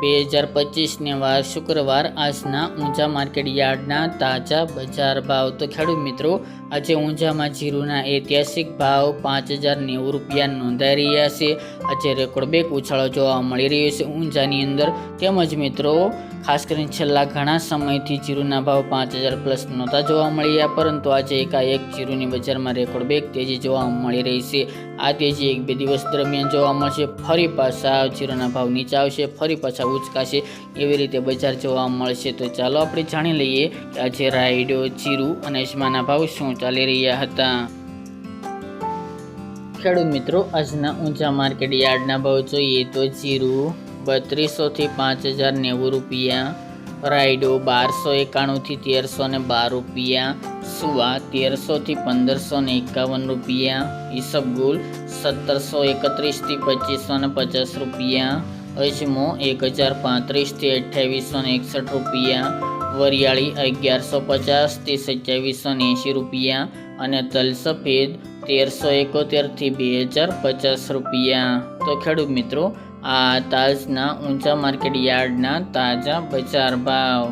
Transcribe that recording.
બે હજાર પચીસને વાર શુક્રવાર આજના ઊંચા માર્કેટ યાર્ડના તાજા બજાર ભાવ. તો ખેડૂત મિત્રો, આજે ઊંઝામાં જીરુના ઐતિહાસિક ભાવ પાંચ હજાર નેવું રૂપિયા નોંધાઈ રહ્યા છે. આજે રેકોર્ડ બેક ઉછાળો જોવા મળી રહ્યો છે ઊંઝાની અંદર. તેમજ મિત્રો, ખાસ કરીને છેલ્લા ઘણા સમયથી જીરુના ભાવ પાંચ હજાર પ્લસ નહોતા જોવા મળ્યા, પરંતુ આજે એકાએક જીરુની બજારમાં રેકોર્ડ બેક તેજી જોવા મળી રહી છે. આ તેજી એક બે દિવસ દરમિયાન જોવા મળશે. ફરી પાછા જીરુના ભાવ નીચે આવશે, ફરી પાછા ઉચકાશે એવી રીતે બજાર જોવા મળશે. તો ચાલો આપણે જાણી લઈએ કે આજે રાયડો, જીરું અને અજમાના ભાવ શું ચાલી રહ્યા હતા. ખેડૂત મિત્રો, આજના ઊંચા માર્કેટ યાર્ડના ભાવ જોઈએ તો જીરું બત્રીસોથી પાંચ હજાર નેવું રૂપિયા, રાયડો બારસો એકાણુંથી તેરસો ને બાર રૂપિયા, સુવા તેરસોથી પંદરસો ને એકાવન રૂપિયા, ઈસબગુલ સત્તરસો એકત્રીસથી પચીસો ને પચાસ રૂપિયા અજમો એક હજાર પાંત્રીસથી અઠ્યાવીસો ને એકસઠ રૂપિયા, વરિયાળી અગિયારસો પચાસથી સત્યાવીસો ને એંશી રૂપિયા અને તલ સફેદ તેરસો એકોતેરથી બે હજાર પચાસ રૂપિયા. તો ખેડૂત મિત્રો, આ તાજના ઊંચા માર્કેટ યાર્ડના તાજા બજાર ભાવ.